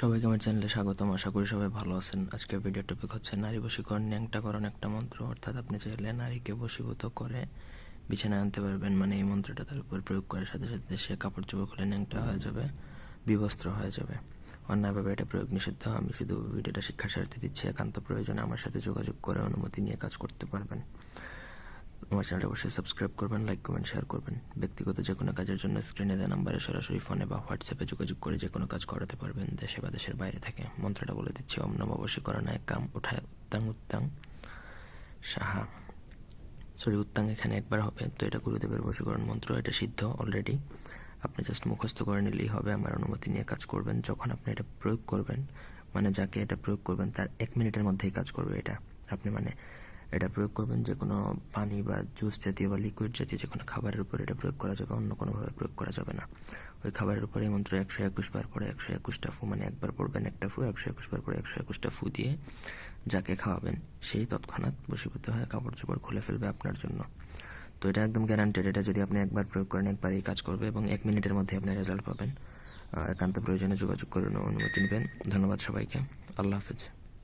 সবাইকে আমার চ্যানেলে স্বাগতম। আশা করি সবাই ভালো আছেন। আজকের ভিডিও টপিক হচ্ছে নারী বশীকরণ ন্যাংটাকরণ একটা মন্ত্র। অর্থাৎ আপনি চাইলে নারীকে বশীভূত করে বিছানায় আনতে পারবেন। মানে এই মন্ত্রটা তার উপর প্রয়োগ করার সাথে সাথে সে কাপড় চোপড় খুলে ন্যাংটা হয়ে যাবে, বিবস্ত্র হয়ে যাবে। অন্যায়ভাবে এটা প্রয়োগ নিষিদ্ধ। আমি শুধু ভিডিওটা শিক্ষার স্বার্থে দিচ্ছি। একান্ত প্রয়োজনে আমার সাথে যোগাযোগ করে অনুমতি নিয়ে কাজ করতে পারবেন। আমার চ্যানেলটা অবশ্যই সাবস্ক্রাইব করবেন লাইক কমেন্ট শেয়ার করবেন। ব্যক্তিগত যে কোনো কাজের জন্য স্ক্রিনে দেওয়া নাম্বারে সরাসরি ফোনে বা হোয়াটসঅ্যাপে যোগাযোগ করে যে কোনো কাজ করাতে পারবেন, দেশে বা দেশের বাইরে থেকে। মন্ত্রটা বলে দিচ্ছি, ওম নম অবশ্যই বশীকরণায় কাম উঠায় উত্তাং উত্তাং সাহা। সরি উত্তাং এখানে একবার হবে, তো এটা গুরুদেবের বশীকরণ মন্ত্র, এটা সিদ্ধ অলরেডি আপনি জাস্ট মুখস্থ করে নিলেই হবে, আমার অনুমতি নিয়ে কাজ করবেন। যখন আপনি এটা প্রয়োগ করবেন মানে যাকে এটা প্রয়োগ করবেন, তার এক মিনিটের মধ্যেই কাজ করবে এটা। আপনি মানে এটা প্রয়োগ করবেন যে কোনো পানি বা জুস জাতীয় বা লিকুইড জাতীয় যে কোনো খাবারের উপর এটা প্রয়োগ করা যাবে, অন্য কোনোভাবে প্রয়োগ করা যাবে না। ওই খাবারের উপরে মন্ত্র একশো একুশ বার পরে একশো একুশটা ফু মানে একবার পড়বেন একটা ফু, একশো একুশ বার পরে একশো একুশটা ফু দিয়ে যাকে খাওয়াবেন, সেই তৎক্ষণাৎ বসীভূত হয়ে কাপড় চোপড় খুলে ফেলবে আপনার জন্য। তো এটা একদম গ্যারান্টেড এটা যদি আপনি একবার প্রয়োগ করেন একবারই কাজ করবে এবং এক মিনিটের মধ্যে আপনি রেজাল্ট পাবেন। একান্ত প্রয়োজনে যোগাযোগ করে অনুমতি নেবেন। ধন্যবাদ সবাইকে। আল্লাহ হাফেজ।